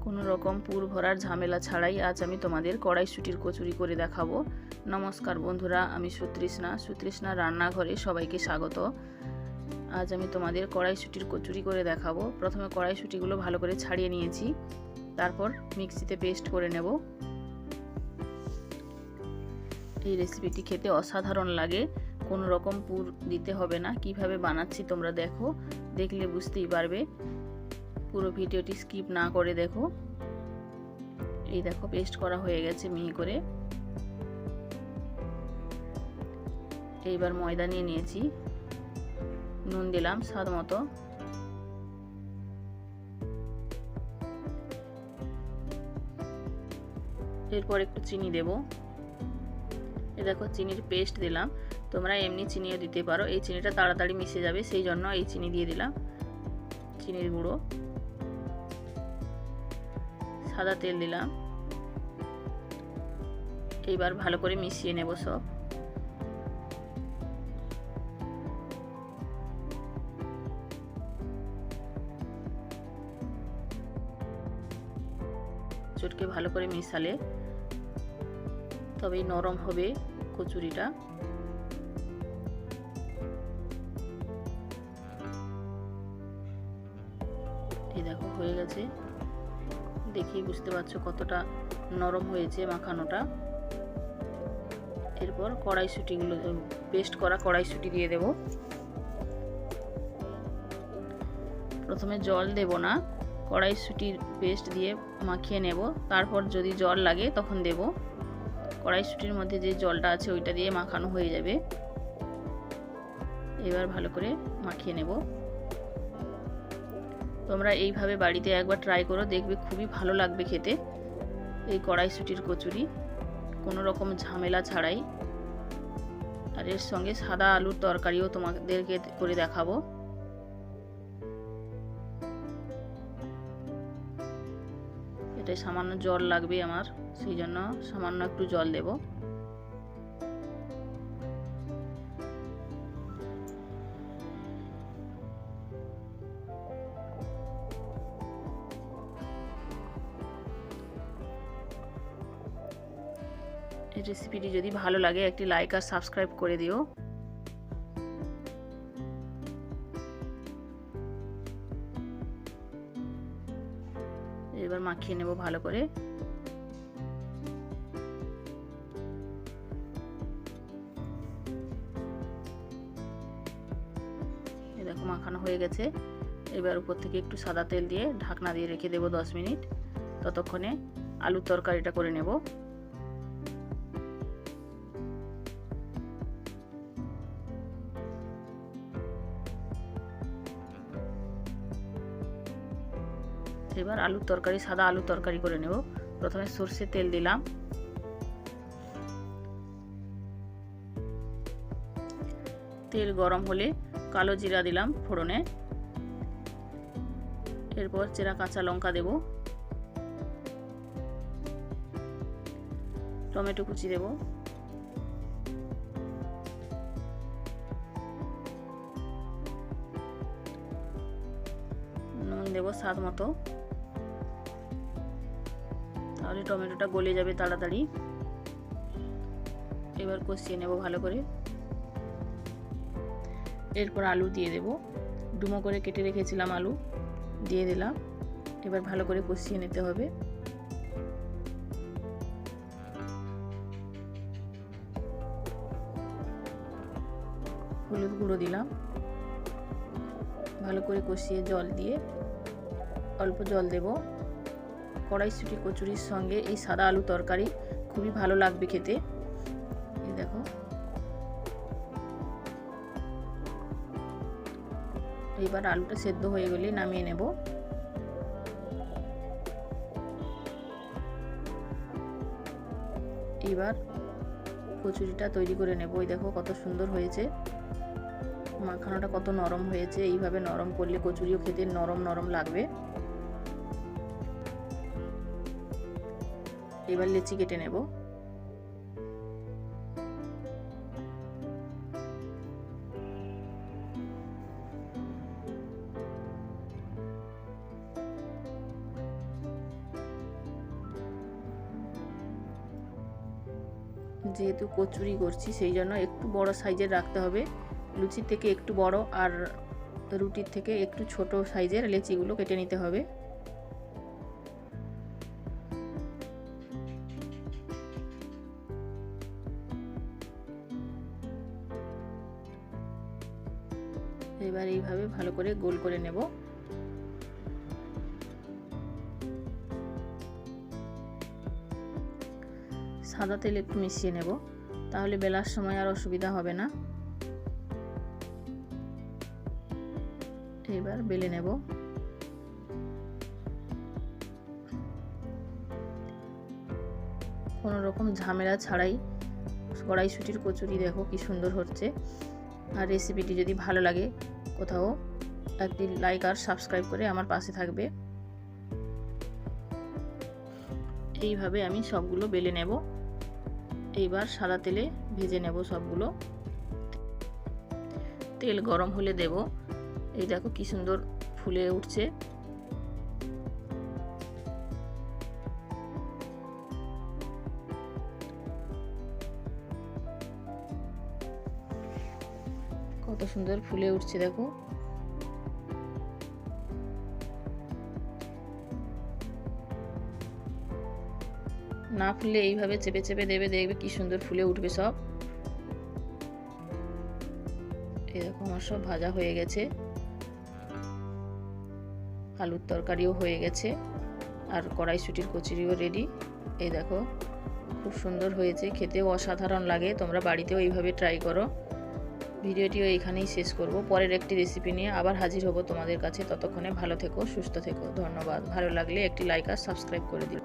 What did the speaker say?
কোনো রকম পুর ভরার ঝামেলা ছাড়াই আজ আমি তোমাদের কড়াইশুটির কচুরি করে দেখাবো। নমস্কার বন্ধুরা, আমি সুতৃষ্ণা। সুতৃষ্ণা রান্নাঘরে সবাইকে স্বাগত। আজ আমি তোমাদের কড়াইশুটির কচুরি করে দেখাবো। প্রথমে কড়াইশুটিগুলো ভালো করে ছাড়িয়ে নিয়েছি। তারপর মিক্সিতে পেস্ট করে নেব। এই রেসিপিটি খেতে অসাধারণ লাগে। কোনো রকম পুর দিতে হবে না। কীভাবে বানাচ্ছি তোমরা দেখো। দেখলে বুঝতেই পারবে। পুরো ভিডিওটি স্কিপ না করে দেখো। এই দেখো, পেস্ট করা হয়ে গেছে মিহি করে। এইবার ময়দা নিয়ে নিয়েছি। নুন দিলাম স্বাদ মতো। এরপর একটু চিনি দেব। এ দেখো, চিনির পেস্ট দিলাম। তোমরা এমনি চিনিও দিতে পারো। এই চিনিটা তাড়াতাড়ি মিশে যাবে, সেই জন্য এই চিনি দিয়ে দিলাম। চিনির গুঁড়ো। সাদা তেল দিলাম। এইবার ভালো করে মিশিয়ে নেব সব। চটকে ভালো করে মিশালে তবেই নরম হবে কচুরিটা। এই দেখো, হয়ে গেছে। দেখেই বুঝতে পারছ কতটা নরম হয়েছে মাখানোটা। এরপর কড়াইশুটিগুলো, পেস্ট করা কড়াইশুটি দিয়ে দেব। প্রথমে জল দেব না, কড়াইশুটির পেস্ট দিয়ে মাখিয়ে নেব। তারপর যদি জল লাগে তখন দেব। কড়াইশুটির মধ্যে যে জলটা আছে ওইটা দিয়ে মাখানো হয়ে যাবে। এবার ভালো করে মাখিয়ে নেব। তোমরা এইভাবে বাড়িতে একবার ট্রাই করো, দেখবে খুবই ভালো লাগবে খেতে। এই কড়াইশুটির কচুরি, কোনো রকম ঝামেলা ছাড়াই। আর এর সঙ্গে সাদা আলুর তরকারিও তোমাদেরকে করে দেখাবো। এটাই সামান্য জল লাগবে আমার, সেই জন্য সামান্য একটু জল দেবো। রেসিপিটি যদি ভালো লাগে, একটি লাইক আর সাবস্ক্রাইব করে দিও। এবার মাখিয়ে নেব ভালো করে। দেখো মাখানো হয়ে গেছে। এবার উপর থেকে একটু সাদা তেল দিয়ে ঢাকনা দিয়ে রেখে দেবো দশ মিনিট। ততক্ষণে আলুর তরকারিটা করে নেব। এবার আলুর তরকারি, সাদা আলুর তরকারি করে নেব। প্রথমে সর্ষে তেল দিলাম। তেল গরম হলে কালো জিরা দিলাম ফোড়নে। এরপর চেরা কাঁচা লঙ্কা দেব। টমেটো কুচি দেব। স্বাদ মতো। তাহলে টমেটোটা গলে যাবে তাড়াতাড়ি। এবার কষিয়ে নেব ভালো করে। এরপর আলু দিয়ে দেব। ডুমো করে কেটে রেখেছিলাম আলু, দিয়ে দিলাম। এবার ভালো করে কষিয়ে নিতে হবে। হলুদ গুঁড়ো দিলাম। ভালো করে কষিয়ে জল দিয়ে অল্প জল দেব। কড়াইশুটি, কচুরির সঙ্গে এই সাদা আলু তরকারি খুবই ভালো লাগবে খেতে। এই দেখো। এবার আলুটা সেদ্ধ হয়ে গেলে নামিয়ে নেব। এইবার কচুরিটা তৈরি করে নেব। ওই দেখো কত সুন্দর হয়েছে। মাখানোটা কত নরম হয়েছে। এইভাবে নরম করলে কচুরিও খেতে নরম নরম লাগবে। এবার লেচি কেটে নেব। যেহেতু কচুরি করছি, সেই জন্য একটু বড় সাইজের রাখতে হবে। লুচির থেকে একটু বড় আর রুটির থেকে একটু ছোট সাইজের লেচিগুলো কেটে নিতে হবে। এবার এইভাবে ভালো করে গোল করে নেব। সাদা তেল একটু মিশিয়ে নেব, তাহলে বেলার সময় আর অসুবিধা হবে না। এবার বেলে নেব। কোনো রকম ঝামেলা ছাড়াই কড়াইশুটির কচুরি দেখো কি সুন্দর হচ্ছে। আর রেসিপিটি যদি ভালো লাগে, কোথাও একটি লাইক আর সাবস্ক্রাইব করে আমার পাশে থাকবে। এইভাবে আমি সবগুলো বেলে নেব। এইবার সাদা তেলে ভেজে নেব সবগুলো। তেল গরম হলে দেব। এই দেখো কি সুন্দর ফুলে উঠছে। কত সুন্দর ফুলে উঠছে, দেখো। না ফুললে এইভাবে চেপে চেপে দেবে, দেখবে কি সুন্দর ফুলে উঠবে সব। এরকম আমার সব ভাজা হয়ে গেছে। আলুর তরকারিও হয়ে গেছে, আর কড়াইশুটির কচুরিও রেডি এই দেখো, খুব সুন্দর হয়েছে, খেতেও অসাধারণ লাগে, তোমরা বাড়িতেও এইভাবে ট্রাই করো। ভিডিওটিও এখানেই শেষ করব। পরের একটি রেসিপি নিয়ে আবার হাজির হব তোমাদের কাছে। ততক্ষণে ভালো থেকো, সুস্থ থেকো। ধন্যবাদ। ভালো লাগলে একটি লাইক আর সাবস্ক্রাইব করে দিও।